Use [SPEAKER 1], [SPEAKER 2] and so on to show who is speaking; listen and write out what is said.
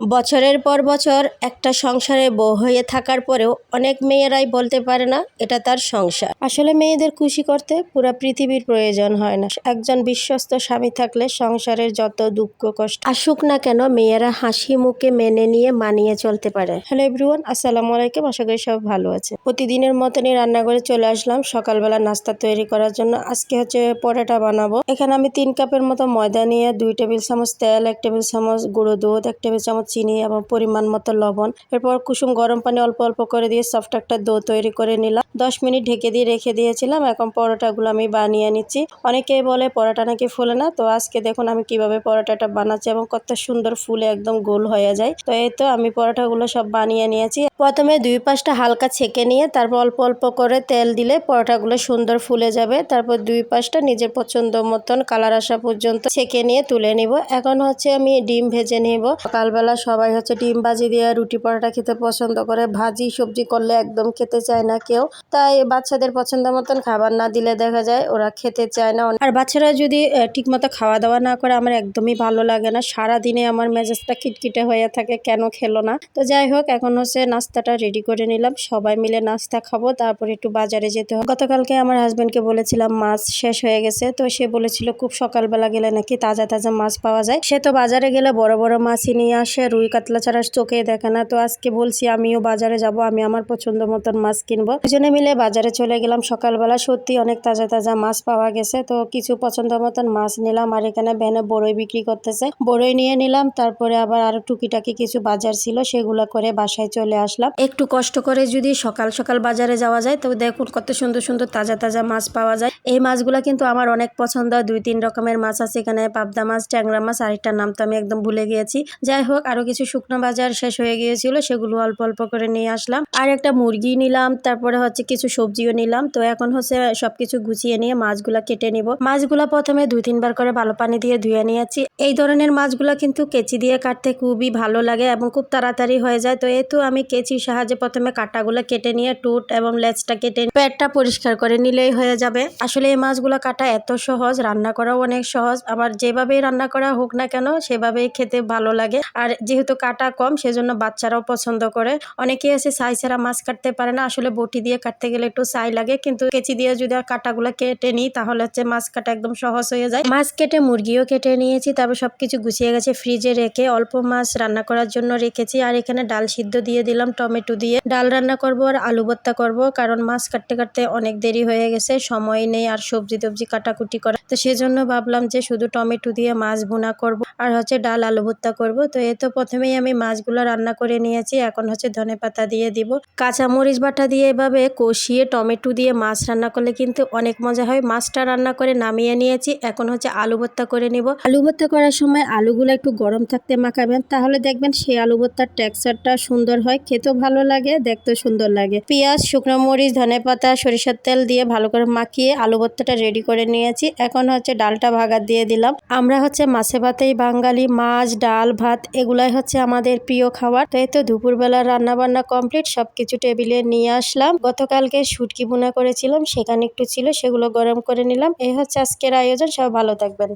[SPEAKER 1] বছরের পর বছর একটা সংসারে বউ হয়ে থাকার পরেও অনেক মেয়েরাই বলতে পারে না, এটা তার সংসার। আসলে মেয়েদের খুশি করতে পুরো পৃথিবীর প্রয়োজন হয় না। একজন বিশ্বস্ত স্বামী থাকলে সংসারের যত দুঃখ, কষ্ট আসুক না কেন, মেয়েরা হাসি মুখে মেনে নিয়ে মানিয়ে চলতে পারে। হ্যালো এভরিওয়ান, আসসালামু আলাইকুম, আশা করি সব ভালো আছে। প্রতিদিনের মতনই রান্নাঘরে চলে আসলাম। সকালবেলা নাস্তা তৈরি করার জন্য আজকে হচ্ছে পরোটা বানাবো। এখানে আমি তিন কাপের মতো ময়দা নিয়ে দুই টেবিল চামচ তেল, এক টেবিল চামচ গুঁড়ো দুধ, এক টেবিল চামচ চিনি এবং পরিমাণ মতো লবণ। এরপর কুসুম গরম পানি অল্প অল্প করে দিয়ে সফট একটা দো তৈরি করে নিলাম। দশ মিনিট ঢেকে দিয়ে রেখে দিয়েছিলাম। এখন পরোটাগুলো আমি বানিয়ে নিচ্ছি। অনেকেই বলে পরোটা নাকি ফুলে না। তো আজকে দেখুন আমি কীভাবে পরোটাটা বানাচ্ছি এবং কত সুন্দর ফুলে একদম গোল হয়ে যায়। তো এই তো আমি পরোটাগুলো সব বানিয়ে নিয়েছি। প্রথমে দুই পাশটা হালকা ছেঁকে নিয়ে তারপর অল্প অল্প করে তেল দিলে পরোটাগুলো সুন্দর ফুলে যাবে। তারপর দুই পাশটা নিজের পছন্দ মতন কালার আসা পর্যন্ত ছেঁকে নিয়ে তুলে নিব। এখন হচ্ছে আমি ডিম ভেজে নিব। সকালবেলা সবাই হচ্ছে ডিম ভাজি দিয়ে রুটি পরোটা খেতে পছন্দ করে। ভাজি সবজি করলে একদম খেতে চায় না কেউ। তাই বাচ্চাদের পছন্দ মতন খাবার না দিলে দেখা যায় ওরা খেতে চায় না। আর বাচ্চারা যদি ঠিকমতো খাওয়া দাওয়া না করে আমার একদমই ভালো লাগে না। সারা দিনে আমার মেজাজটা খিটখিটে হয়ে থাকে, কেন খেলো না? তো যাই হোক, এখন হচ্ছে নাস্তাটা রেডি করে নিলাম। সবাই মিলে নাস্তা খাব, তারপর একটু বাজারে যেতে হবে। গতকালকে আমার হাজবেন্ডকে বলেছিলাম মাছ শেষ হয়ে গেছে, তো সে বলেছিল, খুব সকালবেলা গেলে নাকি তাজা তাজা মাছ পাওয়া যায়? সে তো বাজারে গেলে বড় বড় মাছই নিয়ে আসে, রুই কাতলা ছাড়া চোখে দেখে না। তো আজকে বলছি, আমিও বাজারে যাব, আমি আমার পছন্দ মতন মাছ কিনবো। দুজনে মিলে বাজারে চলে গেলাম সকালবেলা। সত্যি অনেক তাজা তাজা মাছ পাওয়া গেছে। তো কিছু পছন্দ মতন মাছ নিলাম, আর এখানে ভ্যানে বড়ই বিক্রি করতেছে। বড়ই নিয়ে নিলাম, তারপরে আবার আরও টুকিটাকি কিছু বাজার ছিল, সেগুলো করে বাসায় চলে আসলাম। একটু কষ্ট করে যদি সকাল সকাল বাজারে যাওয়া যায় তো দেখুন কত সুন্দর সুন্দর তাজা তাজা মাছ পাওয়া যায়। এই মাছগুলো কিন্তু আমার অনেক পছন্দ। দুই তিন রকমের মাছ আছে এখানে, পাবদা মাছ, ট্যাংরা মাছ, আরেকটার নাম তো আমি একদম ভুলে গিয়েছি। যাই হোক, আরও কিছু শুকনো বাজার শেষ হয়ে গিয়েছিল, সেগুলো অল্প অল্প করে নিয়ে আসলাম। আর একটা মুরগি নিলাম, তারপরে হচ্ছে কিছু সবজিও নিলাম। তো এখন হচ্ছে সবকিছু গুছিয়ে নিয়ে মাছগুলা কেটে নিব। মাছগুলা প্রথমে দুই তিনবার করে ভালো পানি দিয়ে ধুয়ে নিয়েছি। এই ধরনের মাছগুলা কিন্তু কেচি দিয়ে কাটতে খুবই ভালো লাগে এবং খুব তাড়াতাড়ি হয়ে যায়। তো এই তো আমি কেচির সাহায্যে প্রথমে কাটাগুলো কেটে নিয়ে টুট এবং লেজটা কেটে পেটটা পরিষ্কার করে নিলেই হয়ে যাবে। আসলে এই মাছগুলো কাটা এত সহজ, রান্না করাও অনেক সহজ। আবার যেভাবেই রান্না করা হোক না কেন, সেভাবেই খেতে ভালো লাগে। আর যেহেতু কাটা কম, সেজন্য বাচ্চারাও পছন্দ করে। অনেকেই আছে ছাই ছাড়া মাছ কাটতে পারে না। আসলে বটি দিয়ে কাটতে গেলে একটু সাই লাগে, কিন্তু কেচি দিয়ে যদি কাটাগুলো কেটে নিই, তাহলে হচ্ছে মাছ কাটা একদম সহজ হয়ে যায়। মাছ কেটে মুরগিও কেটে নিয়েছি তারপর সবকিছু গুছিয়ে গেছে। ফ্রিজে রেখে অল্প মাছ রান্না করার জন্য রেখেছি। আর এখানে ডাল সিদ্ধ দিয়ে দিলাম টমেটো দিয়ে ডাল রান্না করব আর আলু ভর্তা করব, কারণ মাছ কাটতে কাটতে অনেক দেরি হয়ে গেছে, সময় নেই আর সবজি টবজি কাটাকুটি করা। তো সেজন্য ভাবলাম যে শুধু টমেটো দিয়ে মাছ ভুনা করব। আর হচ্ছে ডাল, আলু ভর্তা করব। তো এ তো প্রথমেই আমি মাছগুলো রান্না করে নিয়েছি। এখন হচ্ছে ধনে পাতা দিয়ে দিব। কাঁচা মরিচ বাটা দিয়ে এভাবে কষিয়ে টমেটো দিয়ে মাছ রান্না করলে কিন্তু অনেক মজা হয়। মাছটা রান্না করে নামিয়ে নিয়েছি। এখন হচ্ছে আলু ভর্তা করে নিব। আলু ভর্তা করার সময় আলুগুলো একটু গরম থাকতে মাখাবেন। তাহলে দেখবেন সেই আলু ভর্তার টেক্সচারটা সুন্দর হয়। খেতেও ভালো লাগে, দেখতেও সুন্দর লাগে। পেঁয়াজ, শুকনো মরিচ, ধনে পাতা, সরিষার তেল দিয়ে ভালো করে মাখিয়ে আলু ভর্তাটা রেডি করে নিয়েছি। এখন হচ্ছে ডালটা ভাগা দিয়ে দিলাম। আমরা হচ্ছে মাছে ভাতেই বাঙালি মাছ, ডাল, ভাত, এগুলাই হচ্ছে আমাদের প্রিয় খাবার। তো এই তো দুপুরবেলা রান্নাবান্না কমপ্লিট সবকিছু টেবিলে নিয়ে আসলাম। গতকালকে শুটকি বোনা করেছিলাম, সেখানে একটু ছিল, সেগুলো গরম করে নিলাম। এই হচ্ছে আজকের আয়োজন সব ভালো থাকবেন।